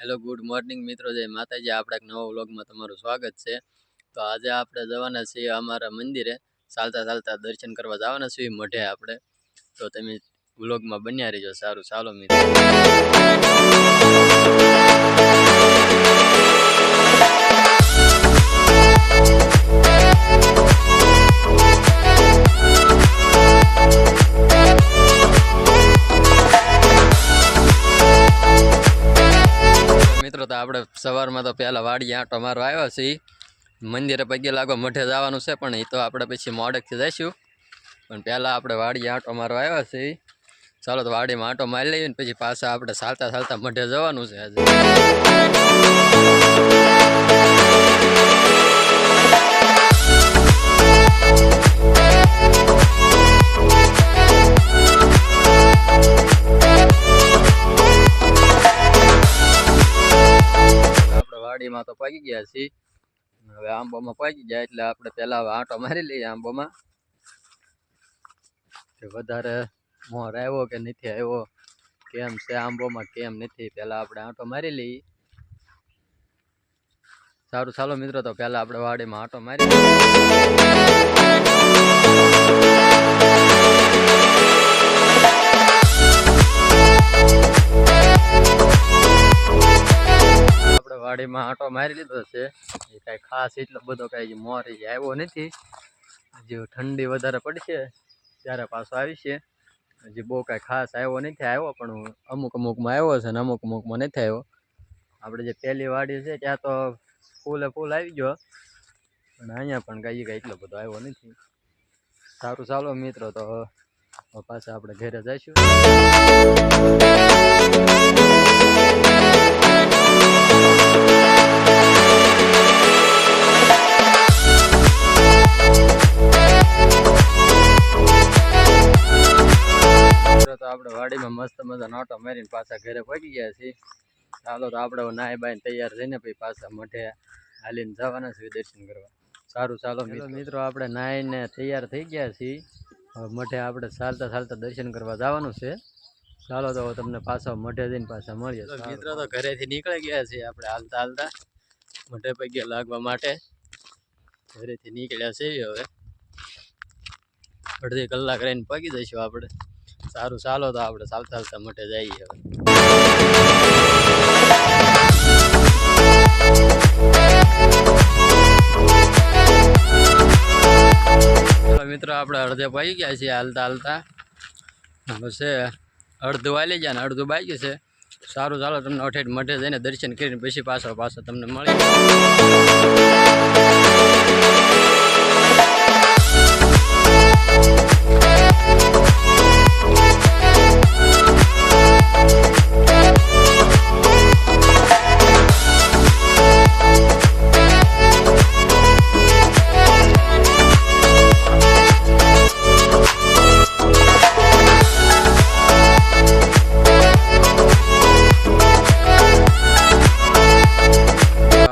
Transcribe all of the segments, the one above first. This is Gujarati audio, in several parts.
હેલો ગુડ મોર્નિંગ મિત્રો, જય માતાજી. આપણા નવા વ્લોગમાં તમારું સ્વાગત છે. તો આજે આપણે જવાના છીએ અમારા મંદિરે. ચાલતા ચાલતા દર્શન કરવા જવાના છીએ મઢે આપણે. તો તમે વ્લોગમાં બન્યા રહીજો. સારું, ચાલો મિત્રો. સવારમાં તો પહેલાં વાડી આંટો મારવા આવ્યો છે મંદિરે પગે લાગવા મઠે જવાનું છે, પણ એ તો આપણે પછી મોડકથી જઈશું. પણ પહેલાં આપણે વાડી આંટો મારવા આવ્યા છે ચાલો તો વાડીમાં આંટો મારી લઈએ ને પછી પાછા આપણે ચાલતા ચાલતા મઢે જવાનું છે આજે. વાડીમાં તો પાકી ગયા છીએ. હવે આંબોમાં પાકી ગયા, એટલે આપણે પહેલા આંટો મારી લઈએ આંબોમાં. વધારે મોર આવ્યો કે નથી આવ્યો, કેમ છે આંબોમાં, કેમ નથી, પહેલા આપણે આંટો મારી લઈએ. સારું, ચાલો મિત્રો, તો પહેલા આપણે વાડીમાં આંટો મારી લઈએ. વાડીમાં આંટો મારી લીધો છે. એ કાંઈ ખાસ એટલો બધો કાંઈ મોર આવ્યો નથી. હજી ઠંડી વધારે પડશે, ત્યારે પાછો આવીશે. હજી બહુ કાંઈ ખાસ આવ્યો નથી આવ્યો, પણ અમુક અમુકમાં આવ્યો છે ને અમુક અમુકમાં નથી આવ્યો. આપણે જે પહેલી વાડી છે, ત્યાં તો ફૂલે ફૂલ આવી ગયો. પણ અહીંયા પણ કાંઈ કાંઈ એટલો બધો આવ્યો નથી. સારું, ચાલો મિત્રો, તો પાછા આપણે ઘરે જઈશું. નોટો મારીને પાછા ઘરે પહોંચી ગયા છીએ. ચાલો તો આપણે નાય બાઈને તૈયાર થઈને પછી પાછા મઠે હાલીને જવાના છીએ દર્શન કરવા. સારું ચાલો મિત્રો. આપણે નાહીને તૈયાર થઈ ગયા છીએ. હવે મઠે આપણે ચાલતા ચાલતા દર્શન કરવા જવાનું છે. ચાલો તો તમને પાછા મઠે જઈને પાછા મળીએ. મિત્રો તો ઘરેથી નીકળી ગયા છીએ આપણે હાલતા હાલતા. મઠે પગે લાગવા માટે. ઘરેથી નીકળ્યા છીએ હવે. અડધી કલાક રહીને પગી જઈશું આપણે. સારું, ચાલો તો આપણે ચાલતા ચાલતા મટે જઈએ હવે. મિત્રો, આપણે અડધે પગી ગયા છીએ હાલતા હાલતા. હવે છે, અડધું વાલી ગયા ને અડધું બાકી છે. સારું, ચાલો તમને અઠેઠ મઠે જઈને દર્શન કરીને પછી પાછળ પાછો તમને મળી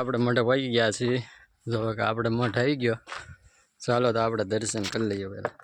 આપણે મઠે પહોંચી ગયા છીએ. જો કે આપણે મઠ આવી ગયો. ચાલો તો આપણે દર્શન કરી લઈએ પહેલાં.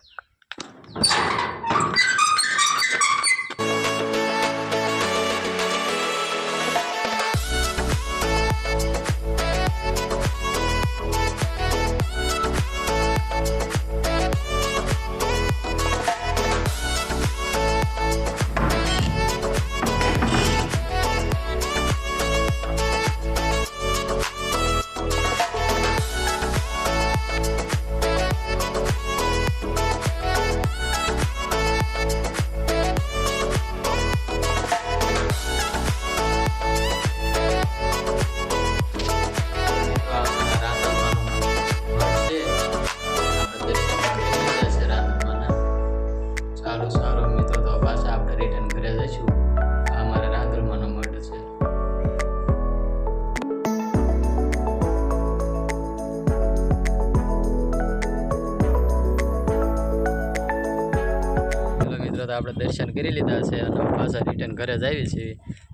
તો આપણે દર્શન કરી લીધા છે અને પાછા રિટર્ન ઘરે જ આવી છીએ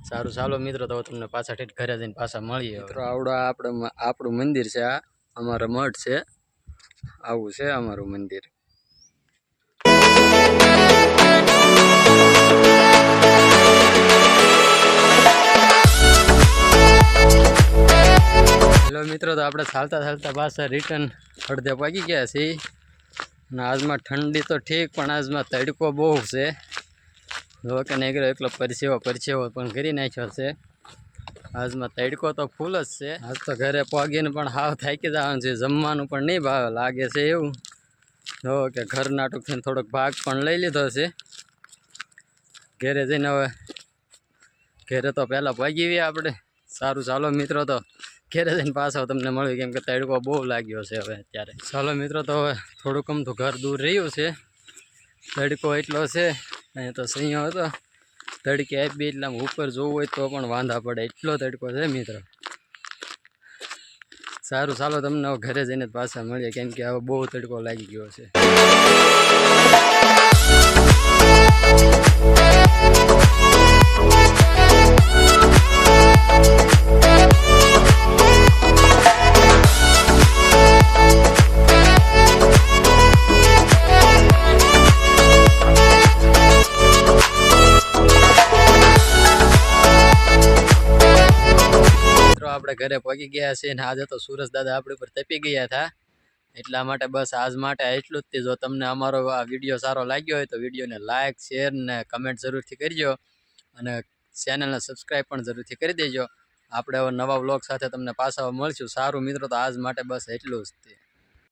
સારું ચાલો મિત્રો તો તમને પાછા ઠેઠ ઘરે જઈને પાછા મળીએ મિત્રો આવડો આપણે આપણું મંદિર છે આ અમારો મઠ છે. આવું છે અમારું મંદિર. મિત્રો તો આપણે ચાલતા ચાલતા પાછા રિટર્ન અડધે પાકી ગયા છીએ. અને આજમાં ઠંડી તો ઠીક, પણ આજમાં તડકો બહુ છે. જો કે નીકળ્યો એકલો પરસેવો પરસેવો પણ કરી નાખ્યો છે. આજમાં તડકો તો ફૂલ જ છે. આજ તો ઘરે પગીને પણ હાવ થાકી જવાનું છે. જમવાનું પણ નહીં ભાવે લાગે છે એવું. જો કે ઘરના ટૂંકીને થોડોક ભાગ પણ લઈ લીધો છે. ઘરે જઈને હવે ઘરે તો પહેલાં પગી આપણે. સારું ચાલો મિત્રો તો. ઘરે જઈને પાછો તમને મળ્યું, કેમ કે તડકો બહુ લાગ્યો છે હવે અત્યારે. ચાલો મિત્રો, તો હવે થોડુંક આમ તો ઘર દૂર રહ્યું છે. તડકો એટલો છે, અહીંયા તો સૈયો હતો. તડકે આપી એટલે આમ ઉપર જોવું હોય તો પણ વાંધા પડે. એટલો તડકો છે મિત્રો. સારું, ચાલો તમને હવે ઘરે જઈને પાછા મળીએ, કેમ કે હવે બહુ તડકો લાગી ગયો છે. મિત્રો આપણે ઘરે પહોંચી ગયા છે અને આજે તો સુરજ દાદા આપણી પર તપી ગયા હતા. એટલા માટે બસ આજ માટે એટલું જ જો તમને અમારો આ વીડિયો સારો લાગ્યો હોય તો વિડીયોને લાઇક શેર ને કમેન્ટ જરૂરથી કરજો અને ચેનલને સબસ્ક્રાઈબ પણ જરૂરથી કરી દેજો. આપણે હવે નવા વ્લોગ સાથે તમને પાછા મળશું. સારું મિત્રો, તો આજ માટે બસ એટલું જ તે.